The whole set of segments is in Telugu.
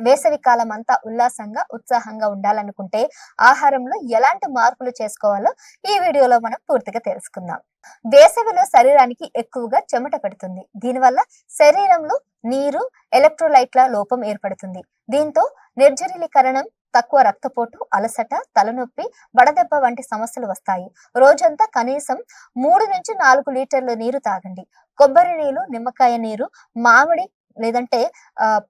వేసవి కాలం అంతా ఉల్లాసంగా ఉత్సాహంగా ఉండాలనుకుంటే ఆహారంలో ఎలాంటి మార్పులు చేసుకోవాలో ఈ వీడియోలో మనం పూర్తిగా తెలుసుకుందాం. వేసవిలో శరీరానికి ఎక్కువగా చెమట పడుతుంది. దీనివల్ల శరీరంలో నీరు ఎలక్ట్రోలైట్ల లోపం ఏర్పడుతుంది. దీంతో నిర్జలీకరణం తక్కువ రక్తపోటు అలసట తలనొప్పి వడదెబ్బ వంటి సమస్యలు వస్తాయి. రోజంతా కనీసం మూడు నుంచి నాలుగు లీటర్ల నీరు తాగండి. కొబ్బరి నీరు నిమ్మకాయ నీరు మామిడి లేదంటే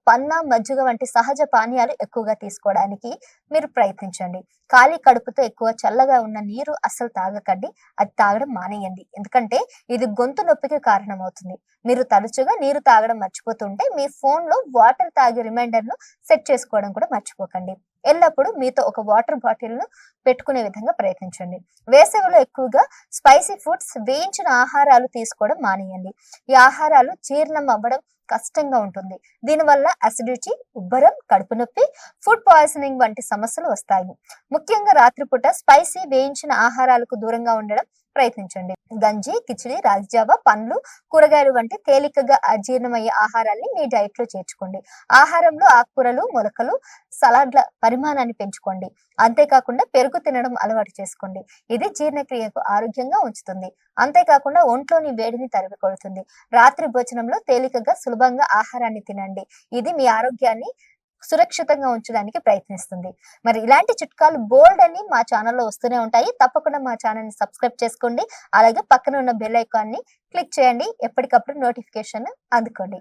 పన్నా పన్న మజ్జిగ వంటి సహజ పానీయాలు ఎక్కువగా తీసుకోవడానికి మీరు ప్రయత్నించండి. ఖాళీ కడుపుతో ఎక్కువ చల్లగా ఉన్న నీరు అస్సలు తాగకండి. అది తాగడం మానేయండి. ఎందుకంటే ఇది గొంతు నొప్పికి కారణమవుతుంది. మీరు తరచుగా నీరు తాగడం మర్చిపోతుంటే మీ ఫోన్లో వాటర్ తాగే రిమైండర్ను సెట్ చేసుకోవడం కూడా మర్చిపోకండి. ఎల్లప్పుడూ మీతో ఒక వాటర్ బాటిల్ను పెట్టుకునే విధంగా ప్రయత్నించండి. వేసవిలో ఎక్కువగా స్పైసీ ఫుడ్స్ వేయించిన ఆహారాలు తీసుకోవడం మానేయండి. ఈ ఆహారాలు జీర్ణం అవ్వడం కష్టంగా ఉంటుంది. దీనివల్ల అసిడిటీ ఉబ్బరం కడుపు నొప్పి ఫుడ్ పాయిజనింగ్ వంటి సమస్యలు వస్తాయి. ముఖ్యంగా రాత్రిపూట స్పైసీ వేయించిన ఆహారాలకు దూరంగా ఉండడం ప్రయత్నించండి. గంజి కిచిడి రాగిజావ పండ్లు కూరగాయలు వంటి తేలికగా అజీర్ణమయ్యే ఆహారాన్ని మీ డైట్లో చేర్చుకోండి. ఆహారంలో ఆకుకూరలు మొలకలు సలాడ్ల పరిమాణాన్ని పెంచుకోండి. అంతేకాకుండా పెరుగు తినడం అలవాటు చేసుకోండి. ఇది జీర్ణక్రియకు ఆరోగ్యంగా ఉంచుతుంది. అంతేకాకుండా ఒంట్లోని వేడిని తరిమి కొడుతుంది. రాత్రి భోజనంలో తేలికగా సులభంగా ఆహారాన్ని తినండి. ఇది మీ ఆరోగ్యాన్ని సురక్షితంగా ఉంచడానికి ప్రయత్నిస్తుంది. మరి ఇలాంటి చిట్కాలు బోల్డ్ అని మా ఛానల్లో వస్తూనే ఉంటాయి. తప్పకుండా మా ఛానల్ని సబ్స్క్రైబ్ చేసుకోండి. అలాగే పక్కన ఉన్న బెల్ ఐకాన్ని క్లిక్ చేయండి. ఎప్పటికప్పుడు నోటిఫికేషన్ అందుకోండి.